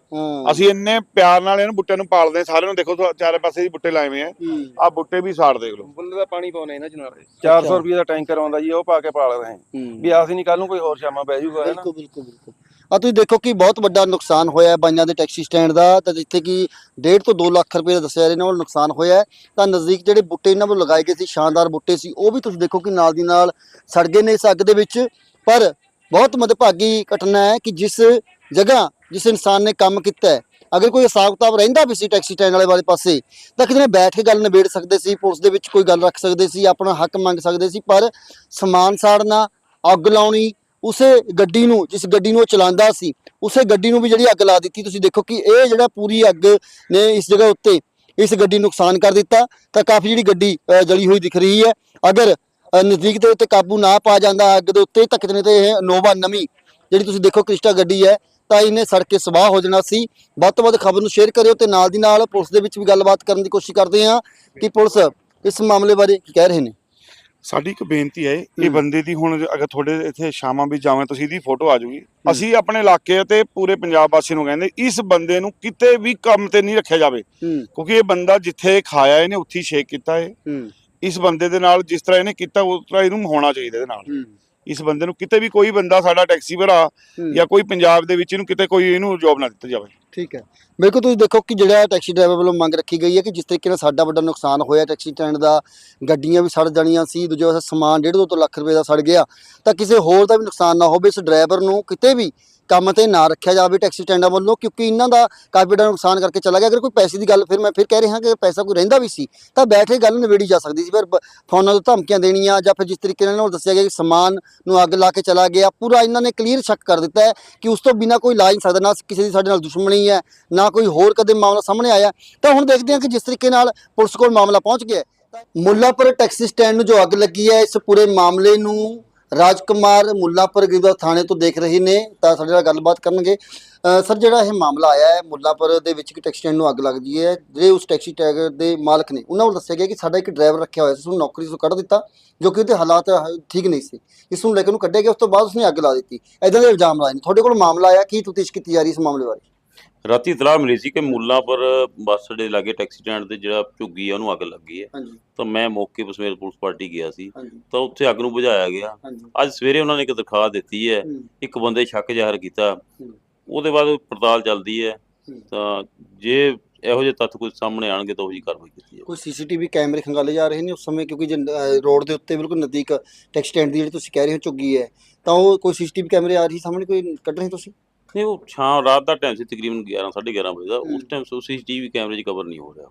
S2: ਅਸੀਂ ਇੰਨੇ ਪਿਆਰ ਨਾਲ ਇਹਨੂੰ ਬੁੱਟਿਆਂ ਨੂੰ ਪਾਲਦੇ ਸਾਰਿਆਂ ਨੂੰ ਦੇਖੋ ਚਾਰੇ ਪਾਸੇ ਹੀ ਬੁੱਟੇ ਲਾਏ ਹੋਏ ਆ।
S1: ਹੂੰ,
S2: ਆ ਬੁੱਟੇ ਵੀ ਸਾੜ ਦੇਖ ਲਓ
S3: ਬੁੱਲ ਦਾ ਪਾਣੀ ਪਾਉਨੇ ਇਹਨਾਂ ਚ ਨਾਲੇ 400 ਰੁਪਏ ਦਾ ਟੈਂਕਰ ਆਉਂਦਾ ਜੀ ਉਹ ਪਾ ਕੇ ਪਾਲ ਰਹੇ ਹਾਂ
S1: ਹੂੰ।
S3: ਵੀ ਅਸੀਂ ਨਹੀਂ ਕੱਲ ਨੂੰ ਕੋਈ ਹੋਰ ਸ਼ਾਮਾਂ ਬਹਿ ਜਾਊਗਾ ਹੈ ਨਾ?
S1: ਬਿਲਕੁਲ ਬਿਲਕੁਲ ਬਿਲਕੁਲ। ਆ ਤੁਸੀਂ ਦੇਖੋ ਕਿ ਬਹੁਤ ਵੱਡਾ ਨੁਕਸਾਨ ਹੋਇਆ ਹੈ ਬਾਈਆਂ ਦੇ ਟੈਕਸੀ ਸਟੈਂਡ ਦਾ। ਤਾਂ ਜਿੱਥੇ ਕਿ 1.5 ਤੋਂ 2 ਲੱਖ ਰੁਪਏ ਦਾ ਦੱਸਿਆ ਜਾ ਰਿਹਾ ਇਹਨਾਂ ਵੱਲ ਨੁਕਸਾਨ ਹੋਇਆ ਹੈ। ਤਾਂ ਨਜ਼ਦੀਕ ਜਿਹੜੇ ਬੁੱਟੇ ਇਹਨਾਂ ਵੱਲ ਲਗਾਏ ਗਏ ਸੀ ਸ਼ਾਨਦਾਰ ਬੁੱਟੇ ਸੀ ਉਹ ਵੀ ਤੁਸੀਂ ਦੇਖੋ ਕਿ ਨਾਲ ਦੀ ਨਾਲ ਸੜ ਗਏ ਨੇ ਇਸ ਅੱਗ ਦੇ ਵਿੱਚ। ਪਰ ਬਹੁਤ ਮਦਭਾਗੀ ਘਟਨਾ ਹੈ ਕਿ ਜਿਸ ਜਗ੍ਹਾ ਜਿਸ ਇਨਸਾਨ ਨੇ ਕੰਮ ਕੀਤਾ ਹੈ ਅਗਰ ਕੋਈ ਹਿਸਾਬ ਕਿਤਾਬ ਰਹਿੰਦਾ ਵੀ ਸੀ ਟੈਕਸੀ ਸਟੈਂਡ ਵਾਲੇ ਵਾਲੇ ਪਾਸੇ ਤਾਂ ਕਿਤੇ ਬੈਠ ਕੇ ਗੱਲ ਨਿਬੇੜ ਸਕਦੇ ਸੀ ਪੁਲਿਸ ਦੇ ਵਿੱਚ ਕੋਈ ਗੱਲ ਰੱਖ ਸਕਦੇ ਸੀ ਆਪਣਾ ਹੱਕ ਮੰਗ ਸਕਦੇ ਸੀ ਪਰ ਸਮਾਨ ਸਾੜਨਾ ਅੱਗ ਲਾਉਣੀ ਉਸੇ ਗੱਡੀ ਨੂੰ ਜਿਸ ਗੱਡੀ ਨੂੰ ਉਹ ਚਲਾਉਂਦਾ ਸੀ ਉਸੇ ਗੱਡੀ ਨੂੰ ਵੀ ਜਿਹੜੀ ਅੱਗ ਲਾ ਦਿੱਤੀ ਤੁਸੀਂ ਦੇਖੋ ਕਿ ਇਹ ਜਿਹੜਾ ਪੂਰੀ ਅੱਗ ਨੇ ਇਸ ਜਗ੍ਹਾ ਉੱਤੇ ਇਸ ਗੱਡੀ ਨੂੰ ਨੁਕਸਾਨ ਕਰ ਦਿੱਤਾ ਤਾਂ ਕਾਫੀ ਜਿਹੜੀ ਗੱਡੀ ਅ, ਜਲੀ ਹੋਈ ਦਿਖ ਰਹੀ ਹੈ। ਅਗਰ ਨਜ਼ਦੀਕ ਦੇ ਉੱਤੇ ਕਾਬੂ ਨਾ ਪਾ ਜਾਂਦਾ ਅੱਗ ਦੇ ਉੱਤੇ ਤਾਂ ਕਿਤੇ ਨਾ ਕਿਤੇ ਇਹ ਨੋਵਾ ਨਵੀਂ ਜਿਹੜੀ ਤੁਸੀਂ ਦੇਖੋ ਕ੍ਰਿਸਟਾ ਗੱਡੀ ਹੈ ਤਾਂ ਇਹਨੇ ਸੜ ਕੇ ਸਵਾਹ ਹੋ ਜਾਣਾ ਸੀ। ਵੱਧ ਤੋਂ ਵੱਧ ਖਬਰ ਨੂੰ ਸ਼ੇਅਰ ਕਰਿਓ ਤੇ ਨਾਲ ਦੀ ਨਾਲ ਪੁਲਿਸ ਦੇ ਵਿੱਚ ਵੀ ਗੱਲਬਾਤ ਕਰਨ ਦੀ ਕੋਸ਼ਿਸ਼ ਕਰਦੇ ਹਾਂ ਕਿ ਪੁਲਿਸ ਇਸ ਮਾਮਲੇ ਬਾਰੇ ਕੀ ਕਹਿ ਰਹੇ ਨੇ।
S2: ਸਾਡੀ ਇੱਕ ਬੇਨਤੀ ਹੈ ਇਹ। ਬੰਦੇ ਦੀ ਹੁਣ ਅਗਰ ਤੁਹਾਡੇ ਇੱਥੇ ਸ਼ਾਮਾਂ ਵੀ ਜਾਵੇਂ ਤੁਸੀਂ ਇਹਦੀ ਫੋਟੋ ਆ ਜਾਊਗੀ। ਅਸੀਂ ਆਪਣੇ ਇਲਾਕੇ ਤੇ ਪੂਰੇ ਪੰਜਾਬ ਵਾਸੀ ਨੂੰ ਕਹਿੰਦੇ ਇਸ ਬੰਦੇ ਨੂੰ ਕਿਤੇ ਵੀ ਕੰਮ ਤੇ ਨਹੀਂ ਰੱਖਿਆ ਜਾਵੇ। ਕਿਉਂਕਿ ਇਹ ਬੰਦਾ ਜਿੱਥੇ ਖਾਇਆ ਇਹਨੇ ਉੱਥੇ ਸ਼ੇਕ ਕੀਤਾ ਹੈ। ਇਸ ਬੰਦੇ ਦੇ ਨਾਲ ਜਿਸ ਤਰ੍ਹਾਂ ਇਹਨੇ ਕੀਤਾ ਉਸ ਤਰ੍ਹਾਂ ਇਹਨੂੰ ਹੋਣਾ ਚਾਹੀਦਾ ਇਹਦੇ ਨਾਲ। ਇਸ ਬੰਦੇ ਨੂੰ ਕਿਤੇ ਵੀ ਕੋਈ ਬੰਦਾ ਸਾਡਾ ਟੈਕਸੀ ਭਰਾ। ਜਾਂ ਕੋਈ ਪੰਜਾਬ ਦੇ ਵਿੱਚ ਇਹਨੂੰ ਕਿਤੇ ਕੋਈ ਇਹਨੂੰ ਜੋਬ ਨਾ ਦਿੱਤੀ ਜਾਵੇ
S1: ਠੀਕ ਹੈ ਬਿਲਕੁਲ ਤੁਸੀਂ ਦੇਖੋ ਕਿ ਜਿਹੜਾ ਟੈਕਸੀ ਡਰਾਈਵਰ ਵੱਲੋਂ ਮੰਗ ਰੱਖੀ ਗਈ ਹੈ ਕਿ ਜਿਸ ਤਰੀਕੇ ਨਾਲ ਸਾਡਾ ਵੱਡਾ ਨੁਕਸਾਨ ਹੋਇਆ ਟੈਕਸੀ ਸਟੈਂਡ ਦਾ ਗੱਡੀਆਂ ਵੀ ਸੜ ਜਾਣੀਆਂ ਸੀ ਦੂਜੇ ਪਾਸੇ ਸਮਾਨ 1.5 ਤੋਂ ਲੱਖ ਰੁਪਏ ਦਾ ਸੜ ਗਿਆ ਤਾਂ ਕਿਸੇ ਹੋਰ ਦਾ ਵੀ ਨੁਕਸਾਨ ਨਾ ਹੋਵੇ ਇਸ ਡਰਾਈਵਰ ਨੂੰ ਕਿਤੇ ਵੀ ਕੰਮ ਤੇ ਨਾ ਰੱਖਿਆ ਜਾਵੇ ਟੈਕਸੀ ਸਟੈਂਡਾਂ ਵੱਲੋਂ, ਕਿਉਂਕਿ ਇਹਨਾਂ ਦਾ ਕਾਫੀ ਵੱਡਾ ਨੁਕਸਾਨ ਕਰਕੇ ਚਲਾ ਗਿਆ। ਅਗਰ ਕੋਈ ਪੈਸੇ ਦੀ ਗੱਲ, ਫਿਰ ਮੈਂ ਫਿਰ ਕਹਿ ਰਿਹਾ ਕਿ ਪੈਸਾ ਕੋਈ ਰਹਿੰਦਾ ਵੀ ਸੀ, ਤਾਂ ਬੈਠ ਕੇ ਗੱਲ ਨਿਬੇੜੀ ਜਾ ਸਕਦੀ ਸੀ। ਫਿਰ ਫੋਨਾਂ ਤੋਂ ਧਮਕੀਆਂ ਦੇਣੀਆਂ, ਜਾਂ ਫਿਰ ਜਿਸ ਤਰੀਕੇ ਨਾਲ ਇਹਨਾਂ ਨੂੰ ਦੱਸਿਆ ਗਿਆ ਕਿ ਸਮਾਨ ਨੂੰ ਅੱਗ ਲਾ ਕੇ ਚਲਾ ਗਿਆ, ਪੂਰਾ ਇਹਨਾਂ ਨੇ ਕਲੀਅਰ ਸ਼ੱਕ ਕਰ ਦਿੱਤਾ ਹੈ ਕਿ ਉਸ ਤੋਂ ਬਿਨਾ ਕੋਈ ਲਾ ਨਹੀਂ ਸਕਦਾ, ਨਾ ਕਿਸੇ ਦੀ ਸਾਡੇ ਨਾਲ ਦੁਸ਼ਮਣੀ ਹੈ, ਨਾ ਕੋਈ ਹੋਰ ਕਦੇ ਮਾਮਲਾ ਸਾਹਮਣੇ ਆਇਆ। ਤਾਂ ਹੁਣ ਦੇਖਦੇ ਹਾਂ ਕਿ ਜਿਸ ਤਰੀਕੇ ਨਾਲ ਪੁਲਿਸ ਕੋਲ ਮਾਮਲਾ ਪਹੁੰਚ ਗਿਆ ਮੁੱਲਾਪੁਰ ਟੈਕਸੀ ਸਟੈਂਡ ਨੂੰ ਜੋ ਅੱਗ ਲੱਗੀ ਹੈ, ਇਸ ਪੂਰੇ ਮਾਮਲੇ ਨੂੰ ਰਾਜਕੁਮਾਰ ਮੁੱਲਾਪੁਰ ਗਿਰਦਾ ਥਾਣੇ ਤੋਂ ਦੇਖ ਰਹੇ ਨੇ, ਤਾਂ ਸਾਡੇ ਨਾਲ ਗੱਲਬਾਤ ਕਰਨਗੇ। ਸਰ, ਜਿਹੜਾ ਇਹ ਮਾਮਲਾ ਆਇਆ ਹੈ ਮੁੱਲਾਪੁਰ ਦੇ ਵਿੱਚ ਇੱਕ ਟੈਕਸੀ ਸਟੈਂਡ ਨੂੰ ਅੱਗ ਲੱਗਦੀ ਹੈ, ਜਿਹੜੇ ਉਸ ਟੈਕਸੀ ਟੈਗ ਦੇ ਮਾਲਕ ਨੇ, ਉਹਨਾਂ ਵੱਲ ਦੱਸਿਆ ਗਿਆ ਕਿ ਸਾਡਾ ਇੱਕ ਡਰਾਈਵਰ ਰੱਖਿਆ ਹੋਇਆ ਸੀ ਉਸ ਨੂੰ ਨੌਕਰੀ ਤੋਂ ਕੱਢ ਦਿੱਤਾ, ਜੋ ਕਿ ਉਹਦੇ ਹਾਲਾਤ ਠੀਕ ਨਹੀਂ ਸੀ। ਇਸ ਨੂੰ ਲੈ ਕੇ ਉਹਨੂੰ ਕੱਢਿਆ ਗਿਆ, ਉਸ ਤੋਂ ਬਾਅਦ ਉਸਨੇ ਅੱਗ ਲਾ ਦਿੱਤੀ। ਐਦਾਂ ਦੇ ਇਲਜ਼ਾਮ ਲਾਏ ਨੇ। ਤੁਹਾਡੇ ਕੋਲ ਮਾਮਲਾ ਆਇਆ, ਕੀ ਤਫਤੀਸ਼ ਕੀਤੀ ਜਾ ਰਹੀ ਇਸ ਮਾਮਲੇ ਬਾਰੇ?
S6: ਰਾਤੀ ਇਤਲਾਹ ਮਿਲੀ ਸੀ ਕਿ ਮੁੱਲਾਂਪੁਰ ਬੱਸ ਅੱਡੇ ਲਾਗੇ ਟੈਕਸੀ ਸਟੈਂਡ ਤੇ ਜਿਹੜਾ ਝੁੱਗੀ ਆ ਉਹਨੂੰ ਅੱਗ ਲੱਗੀ ਹੈ।
S1: ਹਾਂਜੀ।
S6: ਤਾਂ ਮੈਂ ਮੌਕੇ ਪਸਮੇਰ ਪੁਲਿਸ ਪਾਰਟੀ ਗਿਆ ਸੀ। ਤਾਂ ਉੱਥੇ ਅੱਗ ਨੂੰ ਬੁਝਾਇਆ ਗਿਆ। ਅੱਜ ਸਵੇਰੇ ਉਹਨਾਂ ਨੇ ਇੱਕ ਦਰਖਾਸਤ ਦਿੱਤੀ ਹੈ
S1: ਹੂੰ,
S6: ਇੱਕ ਬੰਦੇ ਸ਼ੱਕ ਜ਼ਾਹਰ ਕੀਤਾ।
S1: ਹੂੰ।
S6: ਉਹਦੇ ਬਾਅਦ ਪੜਤਾਲ ਚੱਲਦੀ ਹੈ।
S1: ਹੂੰ।
S6: ਤਾਂ ਜੇ ਇਹੋ ਜਿਹੇ ਤੱਥ ਕੋਈ ਸਾਹਮਣੇ ਆਣਗੇ ਤਾਂ ਉਹੀ ਕਾਰਵਾਈ ਕੀਤੀ ਜਾਵੇ
S1: ਕੋਈ ਸੀਸੀਟੀਵੀ ਕੈਮਰੇ ਖੰਗਾਲੇ ਜਾ ਰਹੇ ਨੇ? ਉਸ ਸਮੇਂ ਕਿਉਂਕਿ ਜੇ, ਰੋਡ ਦੇ ਉੱਤੇ ਬਿਲਕੁਲ ਨਜ਼ਦੀਕ ਟੈਕਸੀ ਸਟੈਂਡ ਦੀ ਜਿਹੜੀ ਤੁਸੀਂ ਕਹਿ ਰਹੇ ਹੋ ਝੁੱਗੀ ਹੈ ਤਾਂ ਉਹ ਕੋਈ ਸੀਸੀਟੀਵੀ ਕੈਮਰੇ ਆ ਰਹੀ ਸਾਹਮਣੇ? ਕੋਈ ਕੱਢ ਰਹੇ ਤੁਸੀਂ?
S6: ਨਹੀਂ ਉਹ ਸ਼ਾਮ ਰਾਤ ਦਾ ਟਾਈਮ ਸੀ ਤਕਰੀਬਨ 11 11:30 ਵਜੇ ਦਾ।
S1: ਹੂੰ।
S6: ਉਸ ਟਾਈਮ ਸੀਸੀਟੀਵੀ ਕੈਮਰੇ 'ਚ ਕਵਰ ਨਹੀਂ ਹੋ ਰਿਹਾ।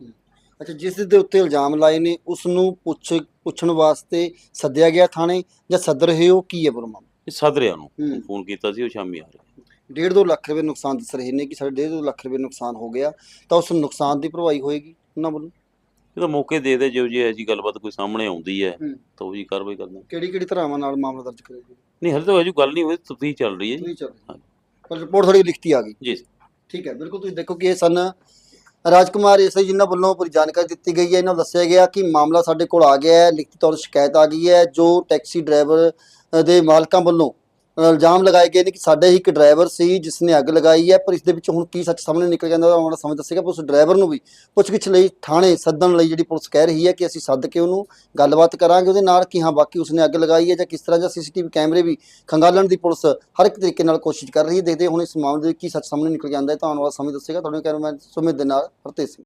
S1: ਅੱਛਾ ਜਿਸ ਦੇ ਉੱਤੇ ਇਲਜ਼ਾਮ ਲਾਏ ਨੇ ਉਸ ਨੂੰ ਪੁੱਛ ਪੁੱਛਣ ਵਾਸਤੇ ਸੱਦਿਆ ਗਿਆ ਥਾਣੇ ਜਾਂ ਸੱਦ ਰਹੇ ਹੋ? ਕੀ ਹੈ ਪੂਰਾ ਮਾਮਲਾ
S6: ਇਹ ਸਦਰਿਆ ਨੂੰ
S1: ਹੂੰ।
S6: ਫੋਨ ਕੀਤਾ ਸੀ ਉਹ ਸ਼ਾਮੀ ਆ ਰਿਹਾ।
S1: ਡੇਢ ਦੋ ਲੱਖ ਰੁਪਏ ਨੁਕਸਾਨ ਦੱਸ ਰਹੇ ਨੇ ਕਿ ਸਾਡੇ ਡੇਢ ਦੋ ਲੱਖ ਰੁਪਏ ਨੁਕਸਾਨ ਹੋ ਗਿਆ ਤਾਂ ਉਸ ਨੁਕਸਾਨ ਦੀ ਭਰਵਾਈ ਹੋਏਗੀ ਉਹਨਾਂ ਵੱਲੋਂ?
S6: ਇਹ ਤਾਂ ਮੌਕੇ ਦੇ ਦੇ ਜੋ ਜੀ ਐਸੀ ਗੱਲਬਾਤ ਕੋਈ ਸਾਹਮਣੇ ਆਉਂਦੀ ਹੈ
S1: ਹੂੰ।
S6: ਤਾਂ ਉਹੀ ਕਾਰਵਾਈ ਕਰਦੇ ਹਾਂ।
S1: ਕਿਹੜੀ ਕਿਹੜੀ ਧਰਾਵਾਂ ਨਾਲ ਮਾਮਲਾ ਦਰਜ ਕਰੇਗੀ
S6: ਨਹੀਂ ਹਲੇ ਤਾਂ ਅਜੇ ਗੱਲ ਨਹੀਂ ਹੋਈ ਤਫਤੀਸ਼ ਚੱਲ ਰਹੀ ਹੈ ਜੀ।
S1: ਚੱਲ
S6: ਹਾਂਜੀ।
S1: ਪਰ ਰਿਪੋਰਟ ਥੋੜੀ ਲਿਖਤੀ ਆ ਗਈ।
S6: ਜੀ।
S1: ਠੀਕ ਹੈ ਬਿਲਕੁਲ ਤੁਸੀਂ ਦੇਖੋ ਕਿ ਇਹ ਸਨ ਰਾਜਕੁਮਾਰ ਇਸੇ ਜਿਨ੍ਹਾਂ ਵੱਲੋਂ ਪੂਰੀ ਜਾਣਕਾਰੀ ਦਿੱਤੀ ਗਈ ਹੈ ਇਹਨਾਂ ਨੂੰ ਦੱਸਿਆ ਗਿਆ ਕਿ ਮਾਮਲਾ ਸਾਡੇ ਕੋਲ ਆ ਗਿਆ ਹੈ ਲਿਖਤੀ ਤੌਰ ਤੇ ਸ਼ਿਕਾਇਤ ਆ ਗਈ ਹੈ ਜੋ ਟੈਕਸੀ ਡਰਾਈਵਰ ਦੇ ਮਾਲਕਾਂ ਵੱਲੋਂ ਇਲਜ਼ਾਮ ਲਗਾਏ ਗਏ ਨੇ ਕਿ ਸਾਡਾ ਹੀ ਇੱਕ ਡਰਾਈਵਰ ਸੀ ਜਿਸ ਨੇ ਅੱਗ ਲਗਾਈ ਹੈ, ਪਰ ਇਸ ਦੇ ਵਿੱਚ ਹੁਣ ਕੀ ਸੱਚ ਸਾਹਮਣੇ ਨਿਕਲ ਜਾਂਦਾ ਆਉਣ ਵਾਲਾ ਸਮਝ ਦੱਸੇਗਾ, ਪਰ ਉਸ ਡਰਾਈਵਰ ਨੂੰ ਵੀ ਪੁੱਛਗਿੱਛ ਲਈ, ਥਾਣੇ ਸੱਦਣ ਲਈ ਜਿਹੜੀ ਪੁਲਿਸ ਕਹਿ ਰਹੀ ਹੈ ਕਿ ਅਸੀਂ ਸੱਦ ਕੇ ਉਹਨੂੰ ਗੱਲਬਾਤ ਕਰਾਂਗੇ ਉਹਦੇ ਨਾਲ ਕਿ ਹਾਂ, ਬਾਕੀ ਉਸਨੇ ਅੱਗ ਲਗਾਈ ਹੈ ਜਾਂ ਕਿਸ ਤਰ੍ਹਾਂ ਜਾਂ ਸੀਸੀਟੀਵੀ ਕੈਮਰੇ ਵੀ ਖੰਗਾਲਣ ਦੀ ਪੁਲਿਸ ਹਰ ਇੱਕ ਤਰੀਕੇ ਨਾਲ ਕੋਸ਼ਿਸ਼ ਕਰ ਰਹੀ ਹੈ, ਦੇਖਦੇ ਹੁਣ ਇਸ ਮਾਮਲੇ ਦੇ ਵਿੱਚ ਕੀ ਸੱਚ ਸਾਹਮਣੇ ਨਿਕਲ ਜਾਂਦਾ ਹੈ, ਤਾਂ ਆਉਣ ਵਾਲਾ ਸਮੇਂ ਦੱਸੇਗਾ, ਤੁਹਾਡੇ ਕੈਮਰਾਮੈਨ ਸੁਮਿਤ ਦੇ ਨਾਲ ਹਰਤੇ ਸਿੰਘ।